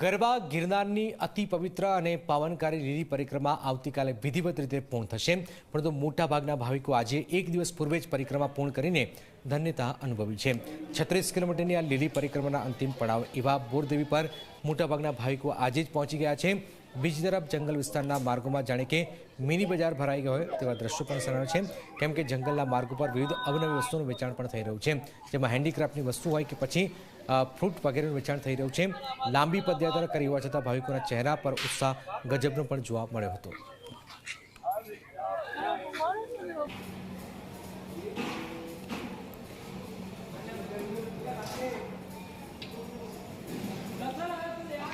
ગરબા ગિરનારની અતિ પવિત્ર અને પાવનકારી લીલી પરિક્રમા આવતીકાલે વિધિવત રીતે પૂર્ણ થશે. પરંતુ મોટાભાગના ભાવિકો આજે એક દિવસ પૂર્વે જ પરિક્રમા પૂર્ણ કરીને ધન્યતા અનુભવી છે. છત્રીસ કિલોમીટરની આ લીલી પરિક્રમાના અંતિમ પડાવ એવા બોરદેવી પર મોટાભાગના ભાવિકો આજે જ પહોંચી ગયા છે. બીજી તરફ જંગલ વિસ્તારના માર્ગોમાં જાણે કે મિની બજાર ભરાઈ ગયો હોય તેવા દ્રશ્યો પણ સરળ છે. કેમ કે જંગલના માર્ગ ઉપર વિવિધ અવનવી વસ્તુઓનું વેચાણ પણ થઈ રહ્યું છે. જેમાં હેન્ડીક્રાફ્ટની વસ્તુ હોય કે પછી ફ્રૂટ વગેરેનું વેચાણ થઈ રહ્યું છે. લાંબી પદયાત્રા કરી હોવા છતાં ભાવિકોના ચહેરા પર ઉત્સાહ ગજબનો પણ જોવા મળ્યો હતો.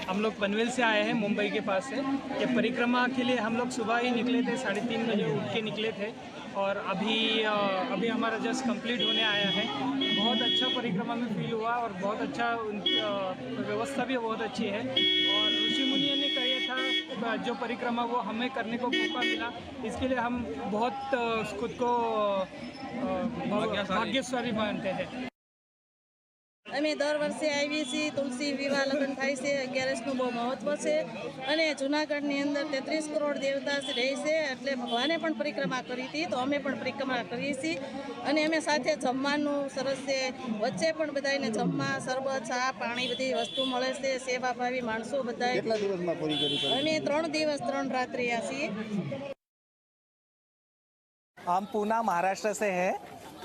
हम लोग पनवेल से आए हैं मुंबई के पास से। ये परिक्रमा के लिए हम लोग सुबह ही निकले थे साढ़े तीन बजे उठ के निकले थे। और अभी अभी हमारा जस्ट कंप्लीट होने आया है। बहुत अच्छा परिक्रमा में फील हुआ और बहुत अच्छा व्यवस्था भी बहुत अच्छी है। और ऋषि मुनियों ने कहा था जो परिक्रमा वो हमें करने को मौका मिला इसके लिए हम बहुत खुद को भाग्यशाली मानते हैं। અમે દર વર્ષે આવીએ છીએ તુલસી વિવાહ લગ્ન થાય છે અગિયારસનું બહુ મહત્વ છે અને જુનાગઢની અંદર તેત્રીસ કરોડ દેવતા રહે છે એટલે ભગવાને પણ પરિક્રમા કરી હતી તો અમે પણ પરિક્રમા કરીએ છીએ અને અમે સાથે જમવાનું સરસ છે વચ્ચે પણ બધાને જમવા શરબત ચા પાણી બધી વસ્તુ મળે છે સેવાભાવી માણસો બધા કેટલા દિવસમાં પૂરી કરી તમે? અમે ત્રણ દિવસ ત્રણ રાત્રિ આ છીએ हम पूना महाराष्ट्र से हैं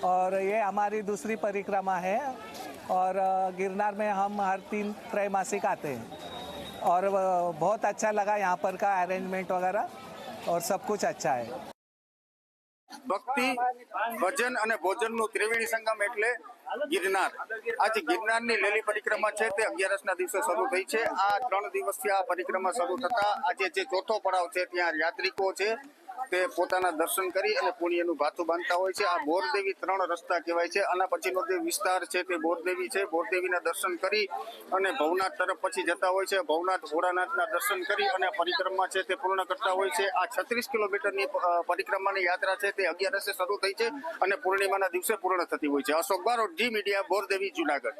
और ये हमारी दूसरी परिक्रमा है और अ, गिरनार में हम हर तीन त्रैमासिक आते हैं और अ, बहुत अच्छा लगा यहाँ पर का अरेंजमेंट वगैरह और सब कुछ अच्छा है ભક્તિ ભજન અને ભોજનનું ત્રિવેણી સંગમ એટલે ગિરનાર આજે ગિરનારની લીલી પરિક્રમા છે તે અગિયારસના દિવસે શરૂ થઈ છે આ ત્રણ દિવસથી આ પરિક્રમા શરૂ થતા આજે જે ચોથો પડાવ છે ત્યાં યાત્રિકો છે તે પોતાના દર્શન કરી અને પુણ્યનું ભાથું બાંધતા હોય છે. આ બોરદેવી ત્રણ રસ્તા કહેવાય છે. આના પછીનો જે વિસ્તાર છે તે બોરદેવી છે. બોરદેવીના દર્શન કરી અને ભવનાથ તરફ પછી જતા હોય છે. ભવનાથ ભોળાનાથના દર્શન કરી અને પરિક્રમા છે તે પૂર્ણ કરતા હોય છે. આ છત્રીસ કિલોમીટરની પરિક્રમાની યાત્રા છે તે અગિયારસે શરૂ થઈ છે અને પૂર્ણિમાના દિવસે પૂર્ણ થતી હોય છે. Ashok Barot, Zee Media, Bordevi, Junagadh.